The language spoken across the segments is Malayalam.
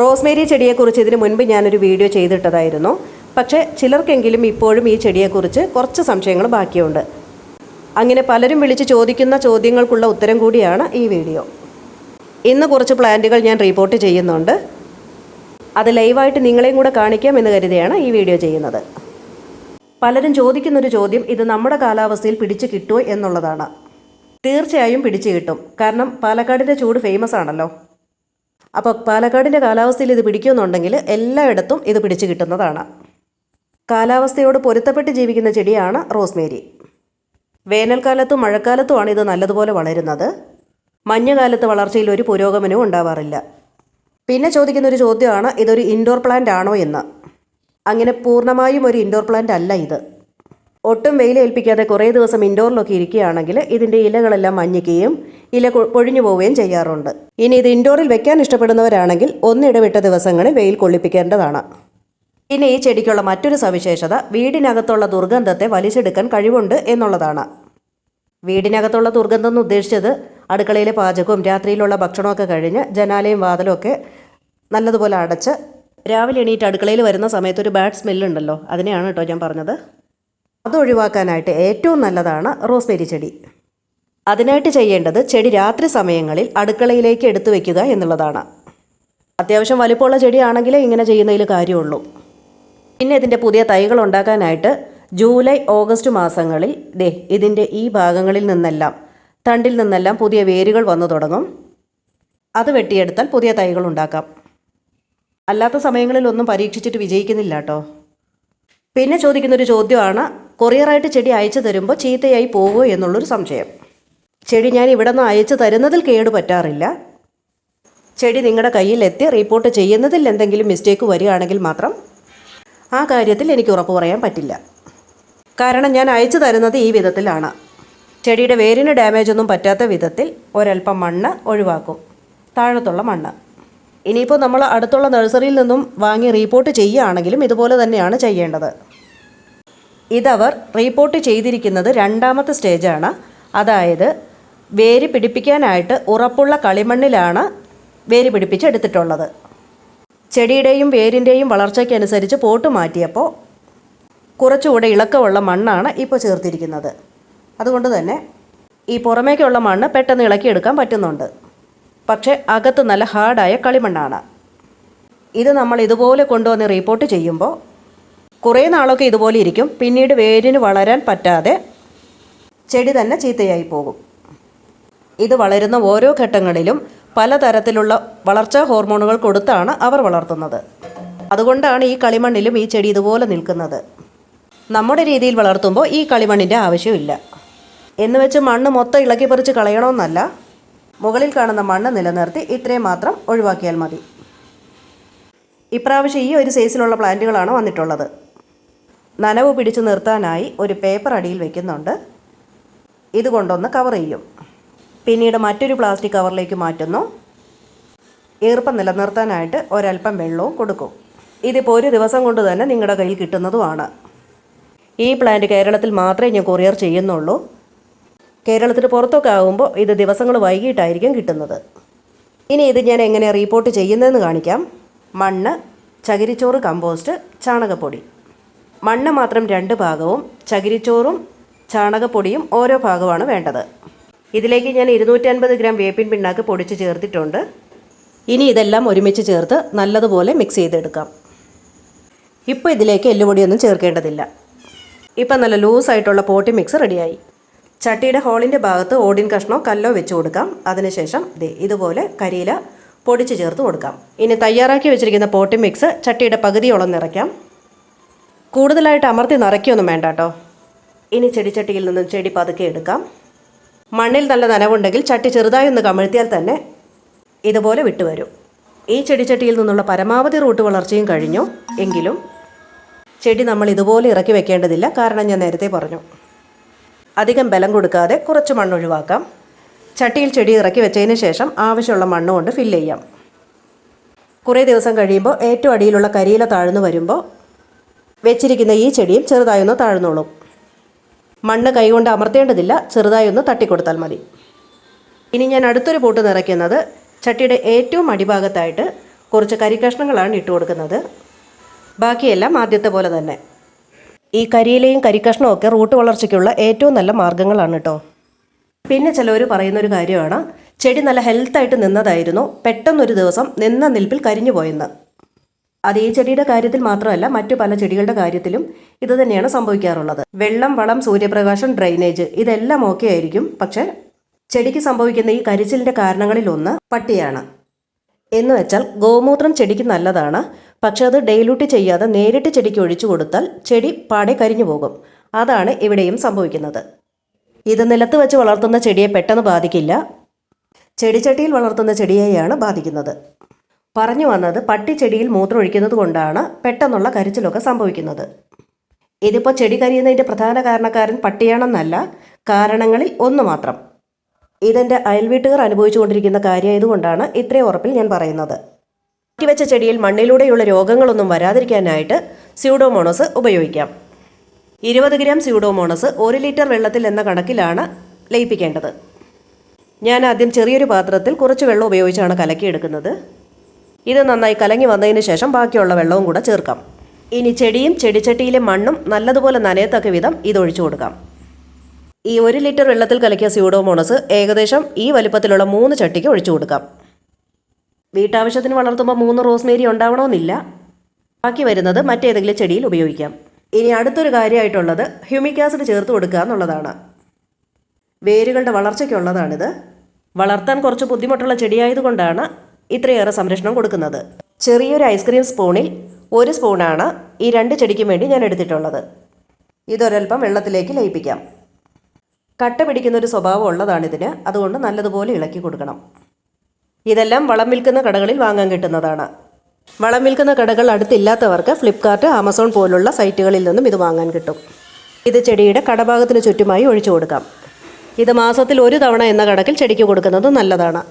റോസ്മേരി ചെടിയെക്കുറിച്ച് ഇതിനു മുൻപ് ഞാനൊരു വീഡിയോ ചെയ്തിട്ടതായിരുന്നു. പക്ഷേ ചിലർക്കെങ്കിലും ഇപ്പോഴും ഈ ചെടിയെക്കുറിച്ച് കുറച്ച് സംശയങ്ങൾ ബാക്കിയുണ്ട്. അങ്ങനെ പലരും വിളിച്ച് ചോദിക്കുന്ന ചോദ്യങ്ങൾക്കുള്ള ഉത്തരം കൂടിയാണ് ഈ വീഡിയോ. ഇന്ന് കുറച്ച് പ്ലാന്റുകൾ ഞാൻ റിപ്പോർട്ട് ചെയ്യുന്നുണ്ട്. അത് ലൈവായിട്ട് നിങ്ങളെയും കൂടെ കാണിക്കാം എന്ന് കരുതിയാണ് ഈ വീഡിയോ ചെയ്യുന്നത്. പലരും ചോദിക്കുന്നൊരു ചോദ്യം ഇത് നമ്മുടെ കാലാവസ്ഥയിൽ പിടിച്ചു കിട്ടുമോ എന്നുള്ളതാണ്. തീർച്ചയായും പിടിച്ചു കിട്ടും. കാരണം പാലക്കാടിന്റെ ചൂട് ഫേമസ് ആണല്ലോ. അപ്പോൾ പാലക്കാടിന്റെ കാലാവസ്ഥയിൽ ഇത് പിടിക്കുമെന്നുണ്ടെങ്കിൽ എല്ലായിടത്തും ഇത് പിടിച്ചു കിട്ടുന്നതാണ്. കാലാവസ്ഥയോട് പൊരുത്തപ്പെട്ട് ജീവിക്കുന്ന ചെടിയാണ് റോസ്മേരി. വേനൽക്കാലത്തും മഴക്കാലത്തുമാണ് ഇത് നല്ലതുപോലെ വളരുന്നത്. മഞ്ഞുകാലത്ത് വളർച്ചയിൽ ഒരു പുരോഗമനവും ഉണ്ടാവാറില്ല. പിന്നെ ചോദിക്കുന്ന ഒരു ചോദ്യമാണ് ഇതൊരു ഇൻഡോർ പ്ലാന്റ് ആണോ എന്ന്. അങ്ങനെ പൂർണമായും ഒരു ഇൻഡോർ പ്ലാന്റ് അല്ല ഇത്. ഒട്ടും വെയിലേൽപ്പിക്കാതെ കുറേ ദിവസം ഇൻഡോറിലൊക്കെ ഇരിക്കുകയാണെങ്കിൽ ഇതിന്റെ ഇലകളെല്ലാം മഞ്ഞിക്കുകയും ഇല പൊഴിഞ്ഞു പോവുകയും ചെയ്യാറുണ്ട്. ഇനി ഇത് ഇൻഡോറിൽ വെക്കാൻ ഇഷ്ടപ്പെടുന്നവരാണെങ്കിൽ ഒന്നിടവിട്ട ദിവസങ്ങളിൽ വെയിൽ കൊള്ളിപ്പിക്കേണ്ടതാണ്. ഇനി ഈ ചെടിക്കുള്ള മറ്റൊരു സവിശേഷത വീടിനകത്തുള്ള ദുർഗന്ധത്തെ വലിച്ചെടുക്കാൻ കഴിവുണ്ട് എന്നുള്ളതാണ്. വീടിനകത്തുള്ള ദുർഗന്ധം എന്ന് ഉദ്ദേശിച്ചത് അടുക്കളയിലെ പാചകവും രാത്രിയിലുള്ള ഭക്ഷണമൊക്കെ കഴിഞ്ഞ് ജനാലയും വാതിലും ഒക്കെ നല്ലതുപോലെ അടച്ച് രാവിലെ എണീറ്റ് അടുക്കളയിൽ വരുന്ന സമയത്ത് ഒരു ബാഡ് സ്മെല്ലുണ്ടല്ലോ അതിനെയാണ് കേട്ടോ ഞാൻ പറഞ്ഞത്. അത് ഒഴിവാക്കാനായിട്ട് ഏറ്റവും നല്ലതാണ് റോസ്മേരി ചെടി. അതിനായിട്ട് ചെയ്യേണ്ടത് ചെടി രാത്രി സമയങ്ങളിൽ അടുക്കളയിലേക്ക് എടുത്തു വയ്ക്കുക എന്നുള്ളതാണ്. അത്യാവശ്യം വലിപ്പമുള്ള ചെടിയാണെങ്കിലേ ഇങ്ങനെ ചെയ്യുന്നതിൽ കാര്യമുള്ളൂ. പിന്നെ ഇതിന്റെ പുതിയ തൈകൾ ഉണ്ടാക്കാനായിട്ട് ജൂലൈ ഓഗസ്റ്റ് മാസങ്ങളിൽ ദേ ഇതിന്റെ ഈ ഭാഗങ്ങളിൽ നിന്നെല്ലാം തണ്ടിൽ നിന്നെല്ലാം പുതിയ വേരുകൾ വന്നു തുടങ്ങും. അത് വെട്ടിയെടുത്താൽ പുതിയ തൈകൾ ഉണ്ടാക്കാം. അല്ലാത്ത സമയങ്ങളിലൊന്നും പരീക്ഷിച്ചിട്ട് വിജയിക്കുന്നില്ല കേട്ടോ. പിന്നെ ചോദിക്കുന്നൊരു ചോദ്യമാണ് കൊറിയറായിട്ട് ചെടി അയച്ചു തരുമ്പോൾ ചീത്തയായി പോകുമോ എന്നുള്ളൊരു സംശയം. ചെടി ഞാൻ ഇവിടെ നിന്ന് അയച്ചു തരുന്നതിൽ കേട് പറ്റാറില്ല. ചെടി നിങ്ങളുടെ കയ്യിലെത്തി റിപ്പോർട്ട് ചെയ്യുന്നതിൽ എന്തെങ്കിലും മിസ്റ്റേക്ക് വരികയാണെങ്കിൽ മാത്രം ആ കാര്യത്തിൽ എനിക്ക് ഉറപ്പ് പറയാൻ പറ്റില്ല. കാരണം ഞാൻ അയച്ചു തരുന്നത് ഈ വിധത്തിലാണ്. ചെടിയുടെ വേരിന് ഡാമേജ് ഒന്നും പറ്റാത്ത വിധത്തിൽ ഒരൽപ്പം മണ്ണ് ഒഴിവാക്കും. താഴത്തുള്ള മണ്ണ്. ഇനിയിപ്പോൾ നമ്മൾ അടുത്തുള്ള നഴ്സറിയിൽ നിന്നും വാങ്ങി റീപ്പോർട്ട് ചെയ്യുകയാണെങ്കിലും ഇതുപോലെ തന്നെയാണ് ചെയ്യേണ്ടത്. ഇതവർ റീപ്പോർട്ട് ചെയ്തിരിക്കുന്നത് രണ്ടാമത്തെ സ്റ്റേജാണ് അതായത് വേര് പിടിപ്പിക്കാനായിട്ട് ഉറപ്പുള്ള കളിമണ്ണിലാണ് വേര് പിടിപ്പിച്ചെടുത്തിട്ടുള്ളത്. ചെടിയുടെയും വേരിന്റെയും വളർച്ചയ്ക്കനുസരിച്ച് പോട്ട് മാറ്റിയപ്പോൾ കുറച്ചുകൂടെ ഇളക്കമുള്ള മണ്ണാണ് ഇപ്പോൾ ചേർത്തിരിക്കുന്നത്. അതുകൊണ്ട് തന്നെ ഈ പുറമേക്കുള്ള മണ്ണ് പെട്ടെന്ന് ഇളക്കിയെടുക്കാൻ പറ്റുന്നുണ്ട്. പക്ഷേ അകത്ത് നല്ല ഹാർഡായ കളിമണ്ണാണ്. ഇത് നമ്മൾ ഇതുപോലെ കൊണ്ടുവന്ന് റിപ്പോർട്ട് ചെയ്യുമ്പോൾ കുറേ നാളൊക്കെ ഇതുപോലെ ഇരിക്കും. പിന്നീട് വേരിന് വളരാൻ പറ്റാതെ ചെടി തന്നെ ചീത്തയായി പോകും. ഇത് വളരുന്ന ഓരോ ഘട്ടങ്ങളിലും പലതരത്തിലുള്ള വളർച്ചാ ഹോർമോണുകൾ കൊടുത്താണ് അവർ വളർത്തുന്നത്. അതുകൊണ്ടാണ് ഈ കളിമണ്ണിലും ഈ ചെടി ഇതുപോലെ നിൽക്കുന്നത്. നമ്മുടെ രീതിയിൽ വളർത്തുമ്പോൾ ഈ കളിമണ്ണിന്റെ ആവശ്യമില്ല. എന്ന് വെച്ച് മണ്ണ് മൊത്തം ഇളക്കി പറിച്ച് കളയണമെന്നല്ല. മുകളിൽ കാണുന്ന മണ്ണ് നിലനിർത്തി ഇത്രയും മാത്രം ഒഴിവാക്കിയാൽ മതി. ഇപ്രാവശ്യം ഈ ഒരു സൈസിലുള്ള പ്ലാന്റുകളാണ് വന്നിട്ടുള്ളത്. നനവ് പിടിച്ചു നിർത്താനായി ഒരു പേപ്പർ അടിയിൽ വെക്കുന്നുണ്ട്. ഇതുകൊണ്ടൊന്ന് കവർ ചെയ്യും. പിന്നീട് മറ്റൊരു പ്ലാസ്റ്റിക് കവറിലേക്ക് മാറ്റുന്നു. ഈർപ്പം നിലനിർത്താനായിട്ട് ഒരല്പം വെള്ളവും കൊടുക്കും. ഇതിപ്പോൾ ഒരു ദിവസം കൊണ്ട് തന്നെ നിങ്ങളുടെ കയ്യിൽ കിട്ടുന്നതുമാണ്. ഈ പ്ലാന്റ് കേരളത്തിൽ മാത്രമേ ഞാൻ കൊറിയർ ചെയ്യുന്നുള്ളൂ. കേരളത്തിന് പുറത്തൊക്കെ ആകുമ്പോൾ ഇത് ദിവസങ്ങൾ വൈകിട്ടായിരിക്കും കിട്ടുന്നത്. ഇനി ഇത് ഞാൻ എങ്ങനെ റീപ്പോർട്ട് ചെയ്യുന്നതെന്ന് കാണിക്കാം. മണ്ണ് ചകിരിച്ചോറ് കമ്പോസ്റ്റ് ചാണകപ്പൊടി. മണ്ണ് മാത്രം രണ്ട് ഭാഗവും ചകിരിച്ചോറും ചാണകപ്പൊടിയും ഓരോ ഭാഗമാണ് വേണ്ടത്. ഇതിലേക്ക് ഞാൻ ഇരുന്നൂറ്റി അൻപത് ഗ്രാം വേപ്പിൻ പിണ്ണാക്ക് പൊടിച്ച് ചേർത്തിട്ടുണ്ട്. ഇനി ഇതെല്ലാം ഒരുമിച്ച് ചേർത്ത് നല്ലതുപോലെ മിക്സ് ചെയ്തെടുക്കാം. ഇപ്പോൾ ഇതിലേക്ക് എല്ലുപൊടിയൊന്നും ചേർക്കേണ്ടതില്ല. ഇപ്പം നല്ല ലൂസായിട്ടുള്ള പോട്ടി മിക്സ് റെഡിയായി ചട്ടിയുടെ ഹോളിന്റെ ഭാഗത്ത് ഓടിൻ കഷ്ണോ കല്ലോ വെച്ച് കൊടുക്കാം. അതിനുശേഷം ദേ ഇതുപോലെ കരിയില പൊടിച്ച് ചേർത്ത് കൊടുക്കാം. ഇനി തയ്യാറാക്കി വെച്ചിരിക്കുന്ന പോട്ടി മിക്സ് ചട്ടിയുടെ പകുതിയോളം നിറയ്ക്കാം. കൂടുതലായിട്ട് അമർത്തി നിറയ്ക്കൊന്നും വേണ്ട കേട്ടോ. ഇനി ചെടിച്ചട്ടിയിൽ നിന്നും ചെടി പതുക്കെ എടുക്കാം. മണ്ണിൽ നല്ല നനവുണ്ടെങ്കിൽ ചട്ടി ചെറുതായി ഒന്ന് കമിഴ്ത്തിയാൽ തന്നെ ഇതുപോലെ വിട്ടുവരും ഈ ചെടിച്ചട്ടിയിൽ നിന്നുള്ള പരമാവധി റൂട്ട് വളർച്ചയും കഴിഞ്ഞു. എങ്കിലും ചെടി നമ്മൾ ഇതുപോലെ ഇറക്കി വെക്കേണ്ടതില്ല. കാരണം ഞാൻ നേരത്തെ പറഞ്ഞു. അധികം ബലം കൊടുക്കാതെ കുറച്ച് മണ്ണ് ഒഴിവാക്കാം ചട്ടിയിൽ ചെടി ഇറക്കി വെച്ചതിന് ശേഷം ആവശ്യമുള്ള മണ്ണ് കൊണ്ട് ഫില്ല് ചെയ്യാം. കുറേ ദിവസം കഴിയുമ്പോൾ ഏറ്റവും അടിയിലുള്ള കരിയില താഴ്ന്നു വരുമ്പോൾ വെച്ചിരിക്കുന്ന ഈ ചെടിയും ചെറുതായൊന്ന് താഴ്ന്നോളും. മണ്ണ് കൈകൊണ്ട് അമർത്തേണ്ടതില്ല ചെറുതായി ഒന്ന് തട്ടിക്കൊടുത്താൽ മതി. ഇനി ഞാൻ അടുത്തൊരു പൂട്ട് നിറയ്ക്കുന്നത് ചട്ടിയുടെ ഏറ്റവും അടിഭാഗത്തായിട്ട് കുറച്ച് കരിക്കഷ്ണങ്ങളാണ് ഇട്ട് കൊടുക്കുന്നത് ബാക്കിയെല്ലാം ആദ്യത്തെ പോലെ തന്നെ. ഈ കരിയിലയും കരിക്കഷ്ണവും ഒക്കെ റൂട്ട് വളർച്ചയ്ക്കുള്ള ഏറ്റവും നല്ല മാർഗങ്ങളാണ് കേട്ടോ പിന്നെ ചിലവർ പറയുന്നൊരു കാര്യമാണ് ചെടി നല്ല ഹെൽത്തായിട്ട് നിന്നതായിരുന്നു പെട്ടെന്നൊരു ദിവസം നിന്ന നിൽപ്പിൽ കരിഞ്ഞു പോയെന്ന്. അത് ഈ ചെടിയുടെ കാര്യത്തിൽ മാത്രമല്ല മറ്റു പല ചെടികളുടെ കാര്യത്തിലും ഇത് തന്നെയാണ് സംഭവിക്കാറുള്ളത്. വെള്ളം വളം സൂര്യപ്രകാശം ഡ്രൈനേജ് ഇതെല്ലാം ഓക്കെ ആയിരിക്കും പക്ഷേ ചെടിക്ക് സംഭവിക്കുന്ന ഈ കരിച്ചിലിന്റെ കാരണങ്ങളിലൊന്ന് പട്ടിയാണ്. എന്ന് വെച്ചാൽ ഗോമൂത്രം ചെടിക്ക് നല്ലതാണ് പക്ഷെ അത് ഡെയിലൂട്ട് ചെയ്യാതെ നേരിട്ട് ചെടിക്ക് ഒഴിച്ചു കൊടുത്താൽ ചെടി പാടെ കരിഞ്ഞു പോകും. അതാണ് ഇവിടെയും സംഭവിക്കുന്നത്. ഇത് നിലത്ത് വെച്ച് വളർത്തുന്ന ചെടിയെ പെട്ടെന്ന് ബാധിക്കില്ല. ചെടിച്ചട്ടിയിൽ വളർത്തുന്ന ചെടിയെയാണ് ബാധിക്കുന്നത്. പറഞ്ഞു വന്നത് പട്ടി ചെടിയിൽ മൂത്രം ഒഴിക്കുന്നത് കൊണ്ടാണ് പെട്ടെന്നുള്ള കരിച്ചിലൊക്കെ സംഭവിക്കുന്നത്. ഇതിപ്പോൾ ചെടി കരിയുന്നതിന്റെ പ്രധാന കാരണക്കാരൻ പട്ടിയാണെന്നല്ല കാരണങ്ങളിൽ ഒന്ന് മാത്രം. ഇതെന്റെ അയൽവീട്ടുകാർ അനുഭവിച്ചുകൊണ്ടിരിക്കുന്ന കാര്യമായതുകൊണ്ടാണ് ഇത്രയും ഉറപ്പിൽ ഞാൻ പറയുന്നത്. മാറ്റിവെച്ച ചെടിയിൽ മണ്ണിലൂടെയുള്ള രോഗങ്ങളൊന്നും വരാതിരിക്കാനായിട്ട് സ്യൂഡോമോണസ് ഉപയോഗിക്കാം. ഇരുപത് ഗ്രാം സ്യൂഡോമോണസ് ഒരു ലിറ്റർ വെള്ളത്തിൽ എന്ന കണക്കിലാണ് ലയിപ്പിക്കേണ്ടത്. ഞാൻ ആദ്യം ചെറിയൊരു പാത്രത്തിൽ കുറച്ച് വെള്ളം ഉപയോഗിച്ചാണ് കലക്കിയെടുക്കുന്നത്. ഇത് നന്നായി കലങ്ങി വന്നതിന് ശേഷം ബാക്കിയുള്ള വെള്ളവും കൂടെ ചേർക്കാം. ഇനി ചെടിയും ചെടിച്ചട്ടിയിലെ മണ്ണും നല്ലതുപോലെ നനയത്തക്ക വിധം ഇത് ഒഴിച്ചു കൊടുക്കാം. ഈ ഒരു ലിറ്റർ വെള്ളത്തിൽ കലക്കിയ സ്യൂഡോമോണസ് ഏകദേശം ഈ വലിപ്പത്തിലുള്ള മൂന്ന് ചട്ടിക്ക് ഒഴിച്ചു കൊടുക്കാം. വീട്ടാവശ്യത്തിന് വളർത്തുമ്പോൾ മൂന്ന് റോസ്മേരി ഉണ്ടാവണമെന്നില്ല. ബാക്കി വരുന്നത് മറ്റേതെങ്കിലും ചെടിയിൽ ഉപയോഗിക്കാം. ഇനി അടുത്തൊരു കാര്യമായിട്ടുള്ളത് ഹ്യൂമിക് ആസിഡ് ചേർത്ത് കൊടുക്കുക എന്നുള്ളതാണ്. വേരുകളുടെ വളർച്ചയ്ക്കുള്ളതാണിത്. വളർത്താൻ കുറച്ച് ബുദ്ധിമുട്ടുള്ള ചെടിയായതുകൊണ്ടാണ് ഇത്രയേറെ സംരക്ഷണം കൊടുക്കുന്നത്. ചെറിയൊരു ഐസ്ക്രീം സ്പൂണിൽ ഒരു സ്പൂണാണ് ഈ രണ്ട് ചെടിക്കും വേണ്ടി ഞാൻ എടുത്തിട്ടുള്ളത്. ഇതൊരൽപ്പം വെള്ളത്തിലേക്ക് ലയിപ്പിക്കാം. കട്ട പിടിക്കുന്നൊരു സ്വഭാവം ഉള്ളതാണിതിന്. അതുകൊണ്ട് നല്ലതുപോലെ ഇളക്കി കൊടുക്കണം. ഇതെല്ലാം വളം വിൽക്കുന്ന കടകളിൽ വാങ്ങാൻ കിട്ടുന്നതാണ്. വളം വിൽക്കുന്ന കടകൾ അടുത്തില്ലാത്തവർക്ക് ഫ്ലിപ്കാർട്ട് ആമസോൺ പോലുള്ള സൈറ്റുകളിൽ നിന്നും ഇത് വാങ്ങാൻ കിട്ടും. ഇത് ചെടിയുടെ കടഭാഗത്തിന് ചുറ്റുമായി ഒഴിച്ചു കൊടുക്കാം. ഇത് മാസത്തിൽ ഒരു തവണ എന്ന കണക്കിൽ ചെടിക്ക് കൊടുക്കുന്നത് നല്ലതാണ്.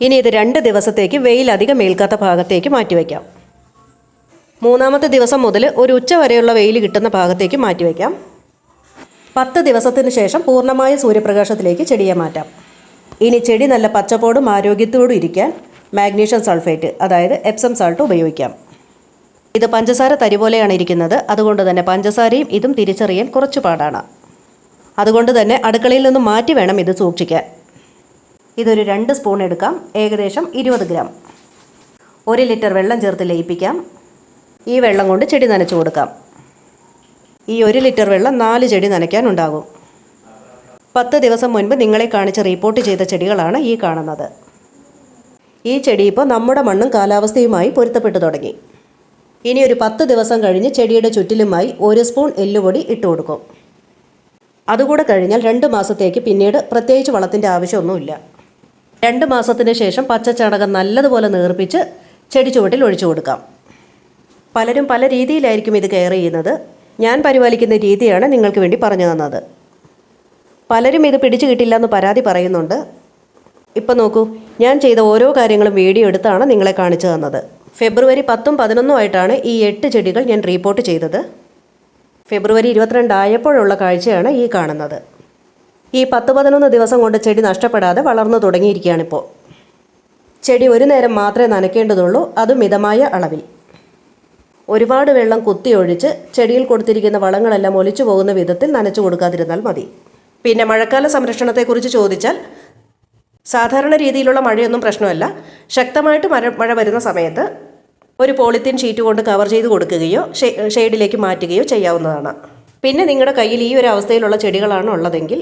ഇനി ഇത് രണ്ട് ദിവസത്തേക്ക് വെയിൽ അധികം ഏൽക്കാത്ത ഭാഗത്തേക്ക് മാറ്റിവെക്കാം. മൂന്നാമത്തെ ദിവസം മുതൽ ഒരു ഉച്ച വരെയുള്ള വെയിൽ കിട്ടുന്ന ഭാഗത്തേക്ക് മാറ്റിവെക്കാം. പത്ത് ദിവസത്തിന് ശേഷം പൂർണമായ സൂര്യപ്രകാശത്തിലേക്ക് ചെടിയെ മാറ്റാം. ഇനി ചെടി നല്ല പച്ചപ്പോടും ആരോഗ്യത്തോടും ഇരിക്കാൻ മാഗ്നീഷ്യം സൾഫേറ്റ് അതായത് എപ്സം സാൾട്ട് ഉപയോഗിക്കാം. ഇത് പഞ്ചസാര തരി പോലെയാണ് ഇരിക്കുന്നത്. അതുകൊണ്ട് തന്നെ പഞ്ചസാരയും ഇതും തിരിച്ചറിയാൻ കുറച്ച് പാടാണ്. അതുകൊണ്ട് തന്നെ അടുക്കളയിൽ നിന്ന് മാറ്റി വേണം ഇത് സൂക്ഷിക്കാൻ. ഇതൊരു രണ്ട് സ്പൂൺ എടുക്കാം. ഏകദേശം ഇരുപത് ഗ്രാം. ഒരു ലിറ്റർ വെള്ളം ചേർത്ത് ലയിപ്പിക്കാം. ഈ വെള്ളം കൊണ്ട് ചെടി നനച്ചു കൊടുക്കാം. ഈ ഒരു ലിറ്റർ വെള്ളം നാല് ചെടി നനയ്ക്കാനുണ്ടാകും പത്ത് ദിവസം മുൻപ് നിങ്ങളെ കാണിച്ച് റിപ്പോർട്ട് ചെയ്ത ചെടികളാണ് ഈ കാണുന്നത്. ഈ ചെടി ഇപ്പോൾ നമ്മുടെ മണ്ണും കാലാവസ്ഥയുമായി പൊരുത്തപ്പെട്ടു തുടങ്ങി. ഇനി ഒരു പത്ത് ദിവസം കഴിഞ്ഞ് ചെടിയുടെ ചുറ്റിലുമായി ഒരു സ്പൂൺ എല്ലുപൊടി ഇട്ട് കൊടുക്കും. അതുകൂടെ കഴിഞ്ഞാൽ രണ്ട് മാസത്തേക്ക് പിന്നീട് പ്രത്യേകിച്ച് വളത്തിന്റെ ആവശ്യമൊന്നുമില്ല. രണ്ട് മാസത്തിന് ശേഷം പച്ചച്ചാണകം നല്ലതുപോലെ നേർപ്പിച്ച് ചെടി ചുവട്ടിൽ ഒഴിച്ചു കൊടുക്കാം. പലരും പല രീതിയിലായിരിക്കും ഇത് കെയർ ചെയ്യുന്നത്. ഞാൻ പരിപാലിക്കുന്ന രീതിയാണ് നിങ്ങൾക്ക് വേണ്ടി പറഞ്ഞു തന്നത്. പലരും ഇത് പിടിച്ചു കിട്ടില്ല എന്ന് പരാതി പറയുന്നുണ്ട്. ഇപ്പം നോക്കൂ ഞാൻ ചെയ്ത ഓരോ കാര്യങ്ങളും വീഡിയോ എടുത്താണ് നിങ്ങളെ കാണിച്ചു തന്നത്. ഫെബ്രുവരി പത്തും പതിനൊന്നും ആയിട്ടാണ് ഈ എട്ട് ചെടികൾ ഞാൻ റിപ്പോർട്ട് ചെയ്തത്. ഫെബ്രുവരി ഇരുപത്തിരണ്ട് ആയപ്പോഴുള്ള കാഴ്ചയാണ് ഈ കാണുന്നത്. ഈ പത്ത് പതിനൊന്ന് ദിവസം കൊണ്ട് ചെടി നഷ്ടപ്പെടാതെ വളർന്നു തുടങ്ങിയിരിക്കുകയാണിപ്പോൾ ചെടി ഒരു നേരം മാത്രമേ നനയ്ക്കേണ്ടതുള്ളൂ അത് മിതമായ അളവിൽ. ഒരുപാട് വെള്ളം കുത്തിയൊഴിച്ച് ചെടിയിൽ കൊടുത്തിരിക്കുന്ന വളങ്ങളെല്ലാം ഒലിച്ചു പോകുന്ന വിധത്തിൽ നനച്ചു കൊടുക്കാതിരുന്നാൽ മതി. പിന്നെ മഴക്കാല സംരക്ഷണത്തെക്കുറിച്ച് ചോദിച്ചാൽ സാധാരണ രീതിയിലുള്ള മഴയൊന്നും പ്രശ്നമല്ല. ശക്തമായിട്ട് മഴ മഴ വരുന്ന സമയത്ത് ഒരു പോളിത്തീൻ ഷീറ്റ് കൊണ്ട് കവർ ചെയ്ത് കൊടുക്കുകയോ ഷെയ്ഡിലേക്ക് മാറ്റുകയോ ചെയ്യാവുന്നതാണ്. പിന്നെ നിങ്ങളുടെ കയ്യിൽ ഈ ഒരു അവസ്ഥയിലുള്ള ചെടികളാണ് ഉള്ളതെങ്കിൽ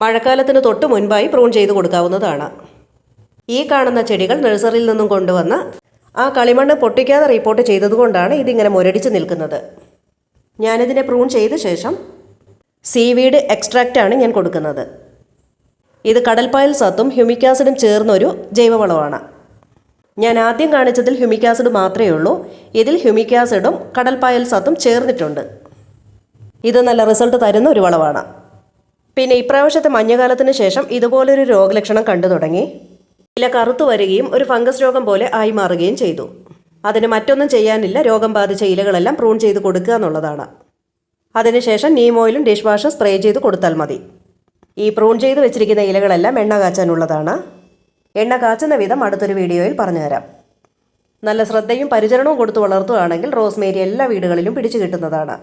മഴക്കാലത്തിന് തൊട്ട് മുൻപായി പ്രൂൺ ചെയ്ത് കൊടുക്കാവുന്നതാണ്. ഈ കാണുന്ന ചെടികൾ നഴ്സറിയിൽ നിന്നും കൊണ്ടുവന്ന ആ കളിമണ്ണ് പൊട്ടിക്കാതെ റിപ്പോർട്ട് ചെയ്തതുകൊണ്ടാണ് ഇതിങ്ങനെ മുരടിച്ച് നിൽക്കുന്നത്. ഞാനിതിനെ പ്രൂൺ ചെയ്ത ശേഷം സീവീഡ് എക്സ്ട്രാക്റ്റാണ് ഞാൻ കൊടുക്കുന്നത്. ഇത് കടൽപ്പായൽ സത്തും ഹ്യൂമിക്കാസിഡും ചേർന്നൊരു ജൈവവളമാണ്. ഞാൻ ആദ്യം കാണിച്ചതിൽ ഹ്യൂമിക്കാസിഡ് മാത്രമേ ഉള്ളൂ. ഇതിൽ ഹ്യൂമിക്കാസിഡും കടൽപ്പായൽ സത്തും ചേർന്നിട്ടുണ്ട്. ഇത് നല്ല റിസൾട്ട് തരുന്ന ഒരു വളമാണ്. പിന്നെ ഇപ്രാവശ്യത്തെ മഞ്ഞുകാലത്തിന് ശേഷം ഇതുപോലൊരു രോഗലക്ഷണം കണ്ടു തുടങ്ങി. ഇല കറുത്തു വരികയും ഒരു ഫംഗസ് രോഗം പോലെ ആയി മാറുകയും ചെയ്തു. അതിന് മറ്റൊന്നും ചെയ്യാനില്ല. രോഗം ബാധിച്ച ഇലകളെല്ലാം പ്രൂൺ ചെയ്ത് കൊടുക്കുക എന്നുള്ളതാണ്. അതിനുശേഷം നീം ഓയിലും ഡിഷ് വാഷും സ്പ്രേ ചെയ്ത് കൊടുത്താൽ മതി. ഈ പ്രൂൺ ചെയ്ത് വെച്ചിരിക്കുന്ന ഇലകളെല്ലാം എണ്ണ കാച്ചാനുള്ളതാണ്. എണ്ണ കാച്ചുന്ന വിധം അടുത്തൊരു വീഡിയോയിൽ പറഞ്ഞുതരാം. നല്ല ശ്രദ്ധയും പരിചരണവും കൊടുത്തു വളർത്തുകയാണെങ്കിൽ റോസ്മേരി എല്ലാ വീടുകളിലും പിടിച്ചു കിട്ടുന്നതാണ്.